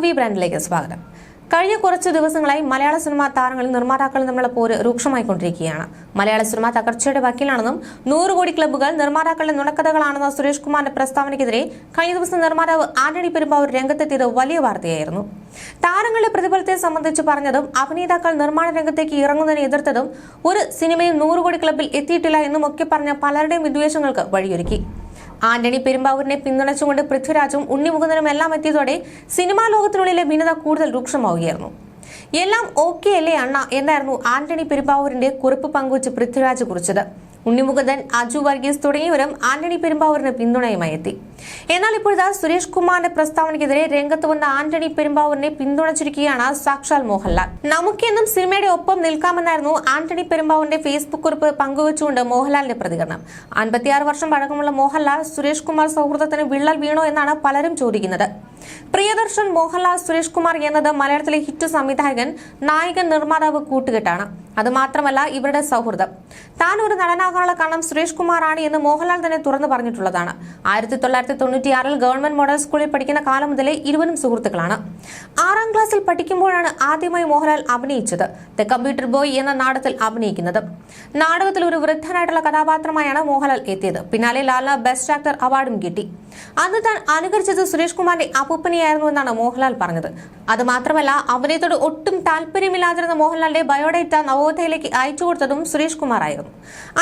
Movie ബ്രാൻഡിലേക്ക് സ്വാഗതം. കഴിഞ്ഞ കുറച്ച് ദിവസങ്ങളായി മലയാള സിനിമാ താരങ്ങളും നിർമ്മാതാക്കളും തമ്മിലുള്ള പോര് രൂക്ഷമായിക്കൊണ്ടിരിക്കുകയാണ്. മലയാള സിനിമ തകർച്ചയുടെ വക്കീലാണെന്നും നൂറ് കോടി ക്ലബ്ബുകൾ നിർമ്മാതാക്കളുടെ നുണക്കഥകളാണെന്ന സുരേഷ് കുമാറിന്റെ പ്രസ്താവനയ്ക്കെതിരെ കഴിഞ്ഞ ദിവസം നിർമ്മാതാവ് ആന്റണി പെരുമ്പാവൂർ രംഗത്തെത്തിയത് വലിയ വാർത്തയായിരുന്നു. താരങ്ങളുടെ പ്രതിഫലത്തെ സംബന്ധിച്ച് പറഞ്ഞതും അഭിനേതാക്കൾ നിർമ്മാണ രംഗത്തേക്ക് ഇറങ്ങുന്നതിനെ എതിർത്തതും ഒരു സിനിമയും നൂറ് കോടി ക്ലബ്ബിൽ എത്തിയിട്ടില്ല എന്നും ഒക്കെ പറഞ്ഞ പലരുടെയും വിദ്വേഷങ്ങൾക്ക് വഴിയൊരുക്കി. ആന്റണി പെരുമ്പാവൂരിനെ പിന്തുണച്ചുകൊണ്ട് പൃഥ്വിരാജും ഉണ്ണിമുകുന്ദനും എല്ലാം എത്തിയതോടെ സിനിമാ ലോകത്തിനുള്ളിലെ ഭിന്നത കൂടുതൽ രൂക്ഷമാവുകയായിരുന്നു. എല്ലാം ഓക്കെ അല്ലേ അണ്ണ? എന്നായിരുന്നു ആന്റണി പെരുമ്പാവൂരിന്റെ കുറിപ്പ് പങ്കുവച്ച് പൃഥ്വിരാജ് കുറിച്ചത്. ഉണ്ണിമുകുന്ദൻ അജു വർഗീസ് തുടങ്ങിയവരും ആന്റണി പെരുമ്പാവൂരിന് പിന്തുണയുമായി എത്തി. എന്നാൽ ഇപ്പോഴത്തെ സുരേഷ് കുമാറിന്റെ പ്രസ്താവനയ്ക്കെതിരെ രംഗത്ത് വന്ന ആന്റണി പെരുമ്പാവൂരിനെ പിന്തുണച്ചിരിക്കുകയാണ് സാക്ഷാൽ മോഹൻലാൽ. നമുക്കെന്നും സിനിമയുടെ ഒപ്പം നിൽക്കാമെന്നായിരുന്നു ആന്റണി പെരുമ്പാവൂരിന്റെ ഫേസ്ബുക്ക് കുറിപ്പ് പങ്കുവച്ചുകൊണ്ട് മോഹൻലാലിന്റെ പ്രതികരണം. അൻപത്തിയാറ് വർഷം പഴക്കമുള്ള മോഹൻലാൽ സുരേഷ് കുമാർ സൗഹൃദത്തിന് വിള്ളൽ വീണോ എന്നാണ് പലരും ചോദിക്കുന്നത്. പ്രിയദർശൻ മോഹൻലാൽ സുരേഷ് കുമാർ എന്നത് മലയാളത്തിലെ ഹിറ്റ് സംവിധായകൻ നായകൻ നിർമ്മാതാവ് കൂട്ടുകെട്ടാണ്. അത് മാത്രമല്ല ഇവരുടെ സൗഹൃദം. താൻ ഒരു നടനാകാനുള്ള കാരണം സുരേഷ് കുമാറാണ് എന്ന് മോഹൻലാൽ തന്നെ തുറന്നു പറഞ്ഞിട്ടുള്ളതാണ്. ആയിരത്തി തൊള്ളായിരത്തി തൊണ്ണൂറ്റിയാറിൽ ഗവൺമെന്റ് മോഡൽ സ്കൂളിൽ പഠിക്കുന്ന കാലം മുതലേ ഇരുവരും സുഹൃത്തുക്കളാണ്. ആറാം ക്ലാസ്സിൽ പഠിക്കുമ്പോഴാണ് ആദ്യമായി മോഹൻലാൽ അഭിനയിച്ചത്. ദ കമ്പ്യൂട്ടർ ബോയ് എന്ന നാടകത്തിൽ അഭിനയിക്കുന്നത്. നാടകത്തിൽ ഒരു വൃദ്ധനായിട്ടുള്ള കഥാപാത്രമായാണ് മോഹൻലാൽ എത്തിയത്. പിന്നാലെ ലാല ബെസ്റ്റ് ആക്ടർ അവാർഡും കിട്ടി. അന്ന് താൻ അനുകരിച്ചത് സുരേഷ് കുമാറിന്റെ അപ്പൂപ്പനെയായിരുന്നു എന്നാണ് മോഹൻലാൽ പറഞ്ഞത്. അത് മാത്രമല്ല അഭിനയത്തോട് ഒട്ടും താല്പര്യമില്ലാതിരുന്ന മോഹൻലാലിന്റെ ബയോഡേറ്റ നവോദയയിലേക്ക് അയച്ചു കൊടുത്തതും സുരേഷ് കുമാർ ആയിരുന്നു.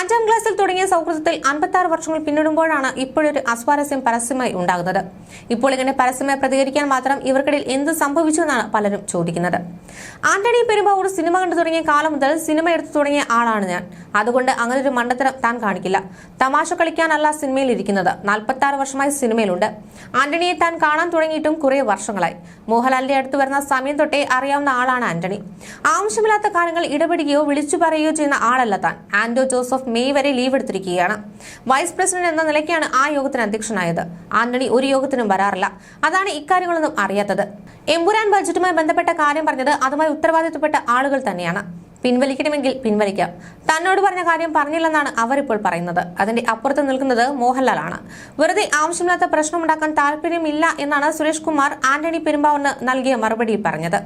അഞ്ചാം ക്ലാസ്സിൽ തുടങ്ങിയ സൗഹൃദത്തിൽ അൻപത്തി വർഷങ്ങൾ പിന്നിടുമ്പോഴാണ് ഇപ്പോഴൊരു അസ്വാരസ്യം പരസ്യമായി ഉണ്ടാകുന്നത്. ഇപ്പോൾ ഇങ്ങനെ പരസ്യമായി പ്രതികരിക്കാൻ മാത്രം ഇവർക്കിടയിൽ എന്ത് സംഭവിച്ചു എന്നാണ് പലരും ചോദിക്കുന്നത്. ആന്റണി പെരുമ്പാവൂർ സിനിമ കണ്ടു തുടങ്ങിയ കാലം മുതൽ സിനിമ എടുത്തു തുടങ്ങിയ ആളാണ് ഞാൻ. അതുകൊണ്ട് അങ്ങനെ ഒരു മണ്ടത്തരം താൻ കാണിക്കില്ല. തമാശ കളിക്കാനല്ല സിനിമയിൽ ഇരിക്കുന്നത് നാൽപ്പത്തി ആറ് വർഷമായി സിനിമയിലുണ്ട്. ആന്റണിയെ താൻ കാണാൻ തുടങ്ങിയിട്ടും കുറെ വർഷങ്ങളായി. മോഹൻലാലിന്റെ അടുത്ത് വരുന്ന സമയം തൊട്ടേ അറിയാവുന്ന ആളാണ് ആന്റണി. ആവശ്യമില്ലാത്ത കാര്യങ്ങൾ ഇടപെടുകയോ വിളിച്ചു പറയുകയോ ചെയ്യുന്ന ആളല്ല താൻ. ആന്റോ ജോസഫ് മെയ് വരെ ലീവ് എടുത്തിരിക്കുകയാണ്. വൈസ് പ്രസിഡന്റ് എന്ന നിലയ്ക്കാണ് ആ യോഗത്തിന് അധ്യക്ഷനായത്. ആന്റണി ഒരു യോഗത്തിനും വരാറില്ല. അതാണ് ഇക്കാര്യങ്ങളൊന്നും അറിയാത്തത്. എമ്പുരാൻ ബജറ്റുമായി ബന്ധപ്പെട്ട കാര്യം പറഞ്ഞത് അതുമായി ഉത്തരവാദിത്തപ്പെട്ട ആളുകൾ തന്നെയാണ്. പിൻവലിക്കണമെങ്കിൽ പിൻവലിക്കാം. തന്നോട് പറഞ്ഞ കാര്യം പറഞ്ഞില്ലെന്നാണ് അവരിപ്പോൾ പറയുന്നത്. അതിന്റെ അപ്പുറത്ത് നിൽക്കുന്നത് മോഹൻലാലാണ്. വെറുതെ ആവശ്യമില്ലാത്ത പ്രശ്നമുണ്ടാക്കാൻ താല്പര്യമില്ല എന്നാണ് സുരേഷ് കുമാർ ആന്റണി പെരുമ്പാവൂരിന് നൽകിയ മറുപടി പറഞ്ഞത്.